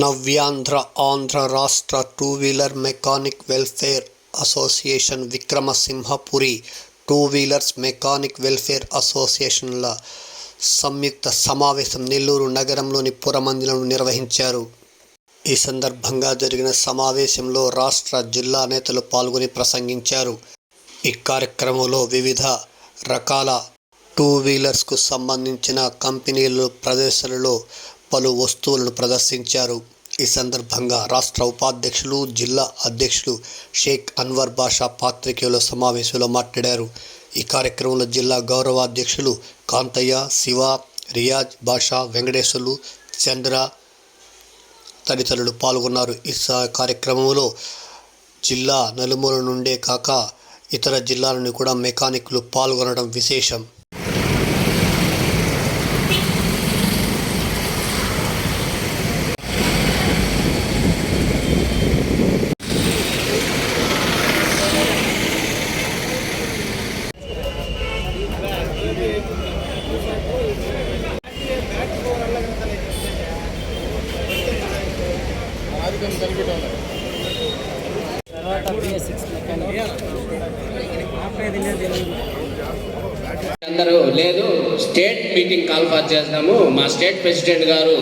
నవ్యాంధ్ర ఆంధ్ర రాష్ట్ర two wheeler mechanic welfare association Vikramasimhapuri two wheelers mechanic welfare అసోసియేషన్ల సంయుక్త సమావేశం నెల్లూరు నగరంలోని పురమందిరంలో నిర్వహించారు. ఈ సందర్భంగా జరిగిన సమావేశంలో రాష్ట్ర జిల్లా నేతలు పాల్గొని ప్రసంగించారు. ఈ కార్యక్రమంలో వివిధ రకాల టూ వీలర్స్కు సంబంధించిన కంపెనీలు ప్రదర్శనలో పలు వస్తువులను ప్రదర్శించారు. ఈ సందర్భంగా రాష్ట్ర ఉపాధ్యక్షులు జిల్లా అధ్యక్షులు షేక్ అన్వర్ బాషా పాత్రికేయుల సమావేశంలో మాట్లాడారు. ఈ కార్యక్రమంలో జిల్లా గౌరవాధ్యక్షులు కాంతయ్య శివ రియాజ్ బాషా వెంకటేశ్వర్లు చంద్ర తదితరులు పాల్గొన్నారు. ఈ స- కార్యక్రమంలో జిల్లా నలుమూల నుండే కాక ఇతర జిల్లాలను కూడా మెకానిక్లు పాల్గొనడం విశేషం. అందరూ లేదు స్టేట్ మీటింగ్ కాల్ ఫార్ చేస్తాము మా స్టేట్ ప్రెసిడెంట్ గారు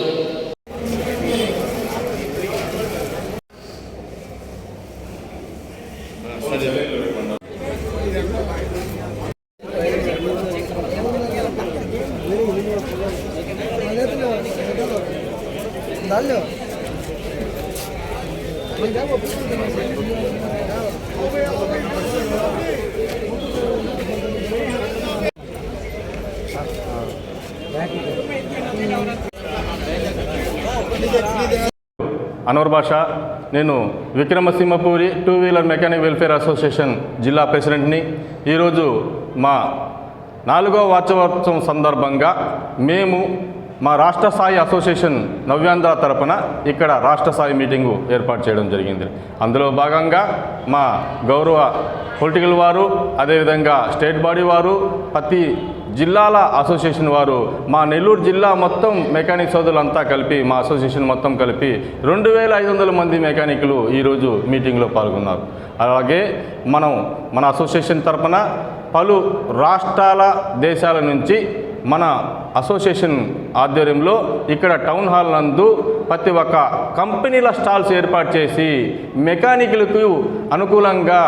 అనవర్ భాష నేను Vikramasimhapuri two wheeler mechanic welfare association జిల్లా ప్రెసిడెంట్ని. ఈరోజు మా నాలుగో వార్షికోత్సవం సందర్భంగా మేము మా రాష్ట్ర స్థాయి అసోసియేషన్ నవ్యాంధ్ర తరపున ఇక్కడ రాష్ట్ర స్థాయి మీటింగు ఏర్పాటు చేయడం జరిగింది. అందులో భాగంగా మా గౌరవ పొలిటికల్ వారు అదేవిధంగా స్టేట్ బాడీ వారు ప్రతి జిల్లాల అసోసియేషన్ వారు మా నెల్లూరు జిల్లా మొత్తం మెకానిక్ సోదరులంతా కలిపి మా అసోసియేషన్ మొత్తం కలిపి రెండు వేల ఐదు వందల మంది మెకానిక్లు ఈరోజు మీటింగ్లో పాల్గొన్నారు. అలాగే మనం మన అసోసియేషన్ తరపున పలు రాష్ట్రాల దేశాల నుంచి మన అసోసియేషన్ ఆధ్వర్యంలో ఇక్కడ టౌన్ హాల్ నందు ప్రతి ఒక్క కంపెనీల స్టాల్స్ ఏర్పాటు చేసి మెకానికల్కు అనుకూలంగా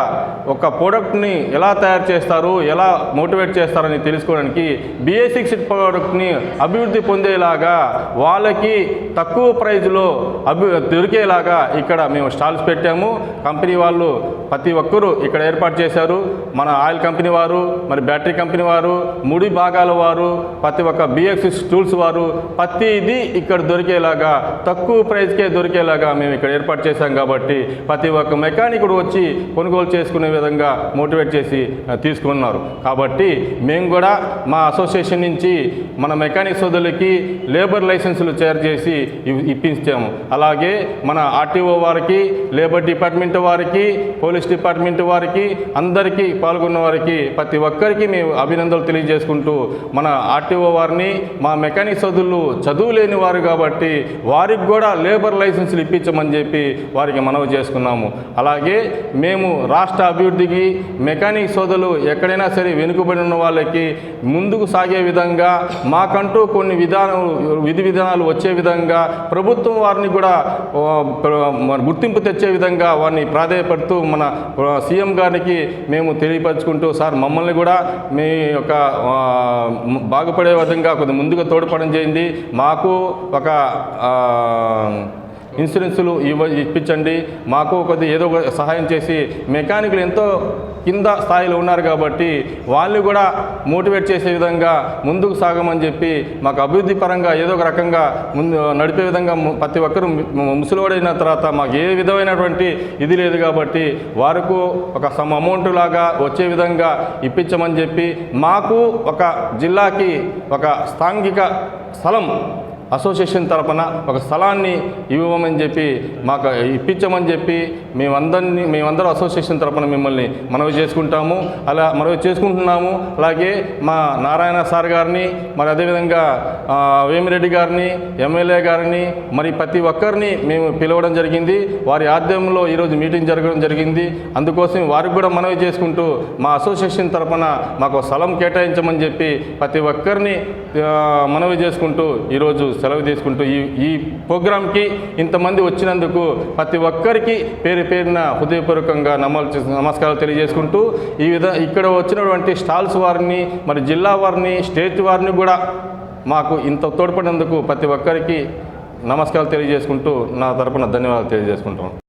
ఒక ప్రోడక్ట్ని ఎలా తయారు చేస్తారు ఎలా మోటివేట్ చేస్తారని తెలుసుకోవడానికి బిఏసిక్స్ ప్రోడక్ట్ని అభివృద్ధి పొందేలాగా వాళ్ళకి తక్కువ ప్రైజ్లో అభి దొరికేలాగా ఇక్కడ మేము స్టాల్స్ పెట్టాము. కంపెనీ వాళ్ళు ప్రతి ఒక్కరూ ఇక్కడ ఏర్పాటు చేశారు. మన ఆయిల్ కంపెనీ వారు మరి బ్యాటరీ కంపెనీ వారు ముడి భాగాల వారు ప్రతి ఒక్క బిఎక్సిస్ టూల్స్ వారు ప్రతిదీ ఇక్కడ దొరికేలాగా తక్కువ ప్రైస్కే దొరికేలాగా మేము ఇక్కడ ఏర్పాటు చేశాం కాబట్టి ప్రతి ఒక్క మెకానికుడు వచ్చి కొనుగోలు చేసుకునే విధంగా మోటివేట్ చేసి తీసుకున్నారు. కాబట్టి మేము కూడా మా అసోసియేషన్ నుంచి మన మెకానిక్ సోదరులకి లేబర్ లైసెన్సులు తయారు చేసి ఇప్పించాము. అలాగే మన ఆర్టీఓ వారికి లేబర్ డిపార్ట్మెంట్ వారికి పోలీస్ డిపార్ట్మెంట్ వారికి అందరికీ పాల్గొన్న వారికి ప్రతి ఒక్కరికి మేము అభినందనలు తెలియజేసుకుంటూ మన ఆర్టీఓ వారిని మా మెకానిక్ సోదరులు చదువు లేని వారు కాబట్టి వారికి కూడా లేబర్ లైసెన్సులు ఇప్పించమని చెప్పి వారికి మనవి చేసుకున్నాము. అలాగే మేము రాష్ట్ర అభివృద్ధికి మెకానిక్ సోదరులు ఎక్కడైనా సరే వెనుకబడి ఉన్న వాళ్ళకి ముందుకు సాగే విధంగా మాకంటూ కొన్ని విధానం విధి విధానాలు వచ్చే విధంగా ప్రభుత్వం వారిని కూడా గుర్తింపు తెచ్చే విధంగా వారిని ప్రాధాయపడుతూ మన సీఎం గారికి మేము తెలియపరచుకుంటూ సార్ మమ్మల్ని కూడా మీ యొక్క బాగుపడే విధంగా కొద్దిగా ముందుగా తోడ్పడడం చేయండి మాకు ఒక ఇన్సూరెన్సులు ఇవ్వ ఇప్పించండి. మాకు కొద్దిగా ఏదో ఒక సహాయం చేసి మెకానికులు ఎంతో కింద స్థాయిలో ఉన్నారు కాబట్టి వాళ్ళు కూడా మోటివేట్ చేసే విధంగా ముందుకు సాగమని చెప్పి మాకు అభివృద్ధి పరంగా ఏదో ఒక రకంగా ముందు నడిపే విధంగా ప్రతి ఒక్కరు ముసలివాడైన తర్వాత మాకు ఏ విధమైనటువంటి ఇది లేదు కాబట్టి వారికి ఒక సమ్ అమౌంట్ లాగా వచ్చే విధంగా ఇప్పించమని చెప్పి మాకు ఒక జిల్లాకి ఒక సాంఘిక స్థలం అసోసియేషన్ తరపున ఒక స్థలాన్ని ఇవ్వమని చెప్పి మాకు ఇప్పించమని చెప్పి మేమందరినీ మేమందరం అసోసియేషన్ తరపున మిమ్మల్ని మనవి చేసుకుంటాము. అలా మనవి చేసుకుంటున్నాము. అలాగే మా నారాయణ సార్ గారిని మరి అదేవిధంగా వేమిరెడ్డి గారిని ఎమ్మెల్యే గారిని మరి ప్రతి ఒక్కరిని మేము పిలవడం జరిగింది. వారి ఆధ్వర్యంలో ఈరోజు మీటింగ్ జరగడం జరిగింది. అందుకోసం వారికి కూడా మనవి చేసుకుంటూ మా అసోసియేషన్ తరపున మాకు స్థలం కేటాయించమని చెప్పి ప్రతి ఒక్కరిని మనవి చేసుకుంటూ ఈరోజు సెలవు తీసుకుంటూ ఈ ఈ ప్రోగ్రాంకి ఇంతమంది వచ్చినందుకు ప్రతి ఒక్కరికి పేరు పేరున హృదయపూర్వకంగా నమలు నమస్కారాలు తెలియజేసుకుంటూ ఈ విధ ఇక్కడ వచ్చినటువంటి స్టాల్స్ వారిని మరి జిల్లా వారిని స్టేట్ వారిని కూడా మాకు ఇంత తోడ్పడినందుకు ప్రతి ఒక్కరికి నమస్కారాలు తెలియజేసుకుంటూ నా తరపున ధన్యవాదాలు తెలియజేసుకుంటాం